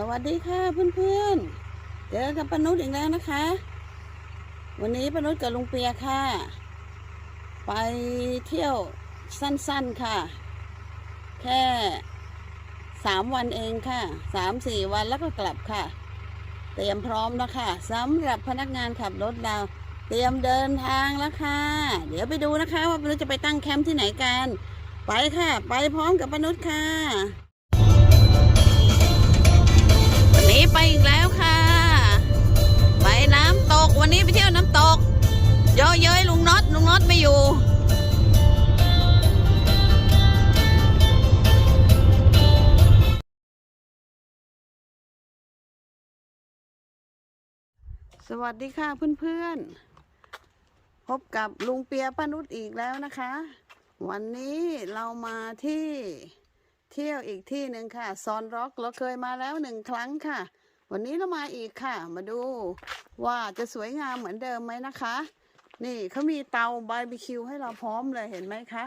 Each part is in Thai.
สวัสดีค่ะเพื่อนๆ เจอกับปนุษย์อีกแล้วนะคะ วันนี้ปนุษย์กับลุงเปียค่ะ ไปเที่ยวสั้นๆค่ะ แค่สามวันเองค่ะสามสี่วันแล้วก็กลับค่ะ เตรียมพร้อมแล้วค่ะสำหรับพนักงานขับรถเราเตรียมเดินทางแล้วค่ะ เดี๋ยวไปดูนะคะ ว่าปนุษย์จะไปตั้งแคมป์ที่ไหนกัน ไปค่ะ ไปพร้อมกับปนุษย์ค่ะ ไปอีกแล้วค่ะ ไปน้ำตกวันนี้ไปเที่ยวน้ำตก เยอะเย้ยลุงน็อตลุงน็อตไม่อยู่สวัสดีค่ะเพื่อนๆ พบกับลุงเปียป้านุชอีกแล้วนะคะ วันนี้เรามาที่ เที่ยวอีกที่หนึ่งค่ะซอนร็อกเราเคยมาแล้วหนึ่งครั้งค่ะ วันนี้เรามาอีกค่ะ มาดูว่าจะสวยงามเหมือนเดิมไหมนะคะ นี่เขามีเตาบาร์บีคิวให้เราพร้อมเลยเห็นไหมคะ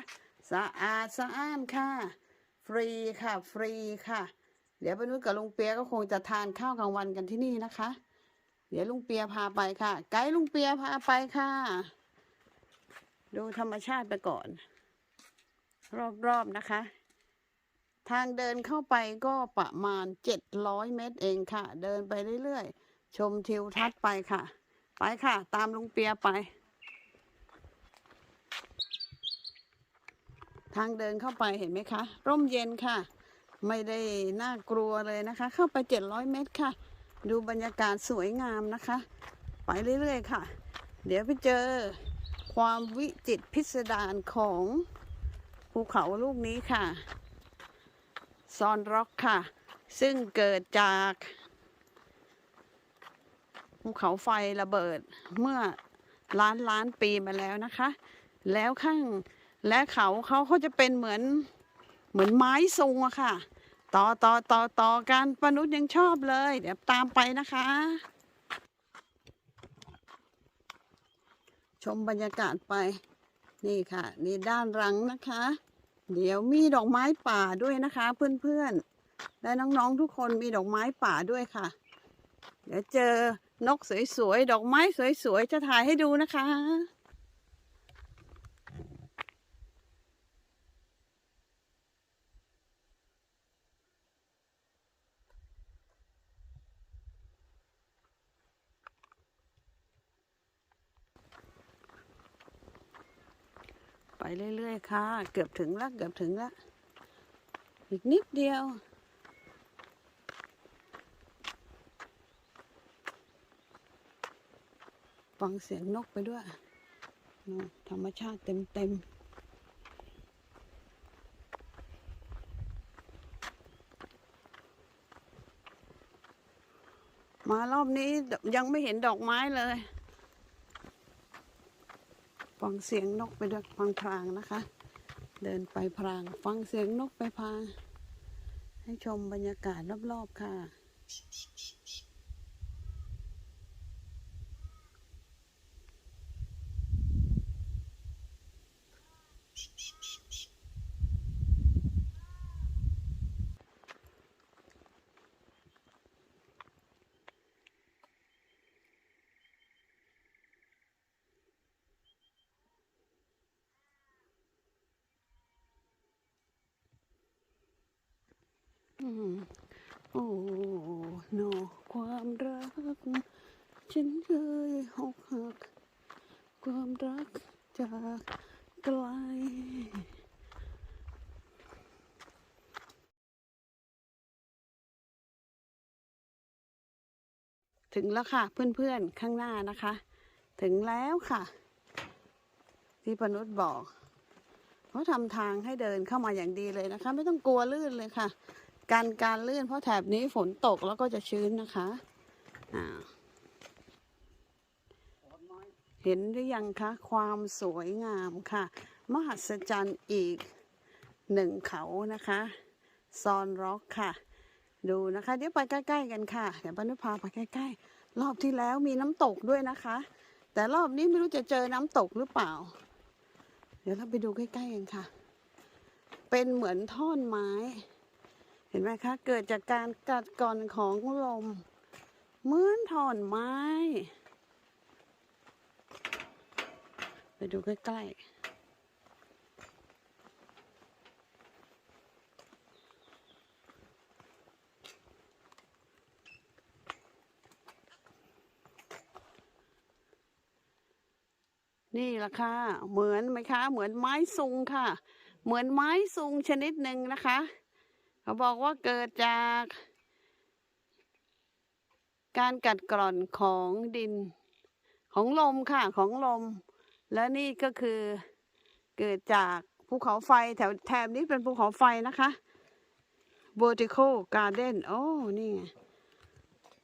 สะอาดสะอ้านค่ะ ฟรีค่ะ ฟรีค่ะ เดี๋ยวป้นุชกับลุงเปียก็คงจะทานข้าวกลางวันกันที่นี่นะคะ เดี๋ยวลุงเปียพาไปค่ะ ไกด์ลุงเปียพาไปค่ะ ดูธรรมชาติไปก่อน รอบๆนะคะ ทางเดินเข้าไปก็ประมาณ 700 เมตรเองค่ะ เดินไปเรื่อยๆ ชมทิวทัศน์ไปค่ะ ไปค่ะ ตามลุงเปียไป ทางเดินเข้าไปเห็นไหมคะ ร่มเย็นค่ะ ไม่ได้น่ากลัวเลยนะคะ เข้าไป 700 เมตรค่ะ ดูบรรยากาศสวยงามนะคะ ไปเรื่อยๆค่ะ เดี๋ยวไปเจอความวิจิตพิสดารของภูเขาลูกนี้ค่ะ ซอนร็อกค่ะ ซึ่งเกิดจากภูเขาไฟระเบิดเมื่อล้านล้านปีมาแล้วนะคะ แล้วข้างและเขาเขาเขาจะเป็นเหมือนเหมือนไม้ทรงอะค่ะ ต่อต่อต่อต่อกันปนุษย์ยังชอบเลย เดี๋ยวตามไปนะคะ ชมบรรยากาศไป นี่ค่ะ นี่ด้านหลังนะคะ เดี๋ยวมีดอกไม้ป่าด้วยนะคะ เพื่อนๆ และน้องๆทุกคนมีดอกไม้ป่าด้วยค่ะ เดี๋ยวเจอนกสวยๆ ดอกไม้สวยๆ จะถ่ายให้ดูนะคะ ไปเรื่อยๆค่ะ เกือบถึงแล้วเกือบถึงแล้ว อีกนิดเดียว ฟังเสียงนกไปด้วย ธรรมชาติเต็มๆมารอบนี้ยังไม่เห็นดอกไม้เลย ฟังเสียงนกไปด้วยฟังพรางนะคะ เดินไปพราง ฟังเสียงนกไปพราง ให้ชมบรรยากาศรอบๆค่ะชิ โอ้โนความรัก ฉันเคยหกหัก ความรักจากไกลถึงแล้วค่ะเพื่อนๆข้างหน้านะคะ ถึงแล้วค่ะ ที่ปนุษย์บอกเขาทำทางให้เดินเข้ามาอย่างดีเลยนะคะ ไม่ต้องกลัวลื่นเลยค่ะ การการลื่นเพราะแถบนี้ฝนตกแล้วก็จะชื้นนะคะอ่าเห็นหรือยังคะ ความสวยงามค่ะ มหัศจรรย์อีกหนึ่งเขานะคะซอนร็อกค่ะ ดูนะคะ เดี๋ยวไปใกล้ ๆ กันค่ะ เดี๋ยวปนุพาไปใกล้ ๆ รอบที่แล้วมีน้ำตกด้วยนะคะ แต่รอบนี้ไม่รู้จะเจอน้ำตกหรือเปล่า เดี๋ยวเราไปดูใกล้ ๆ กันค่ะ เป็นเหมือนท่อนไม้ เห็นไหมคะ เกิดจากการกัดกร่อนของลมเหมือนถอนไม้ ไปดูใกล้ๆนี่ละค่ะ เหมือนไหมคะ เหมือนไม้ซุงค่ะ เหมือนไม้ซุงชนิดหนึ่งนะคะ เขาบอกว่าเกิดจาก การกัดกร่อนของดิน ของลมค่ะของลม และนี่ก็คือเกิดจากภูเขาไฟแถวแถบนี้เป็นภูเขาไฟนะคะ vertical garden โอ้ นี่ไง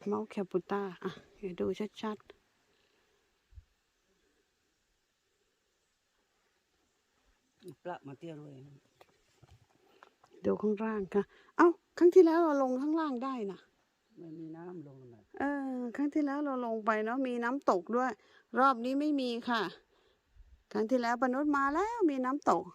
เมาส์แคปูต้าอะเดี๋ยวดูชัดๆปละมาเตี้ยเลย ๆดูข้างล่างค่ะ เอ้า ครั้งที่แล้วเราลงข้างล่างได้นะไม่มีน้ำลงหน่อยเออ ครั้งที่แล้วเราลงไปเนาะมีน้ำตกด้วย รอบนี้ไม่มีค่ะ ครั้งที่แล้วปนุษมาแล้วมีน้ำตก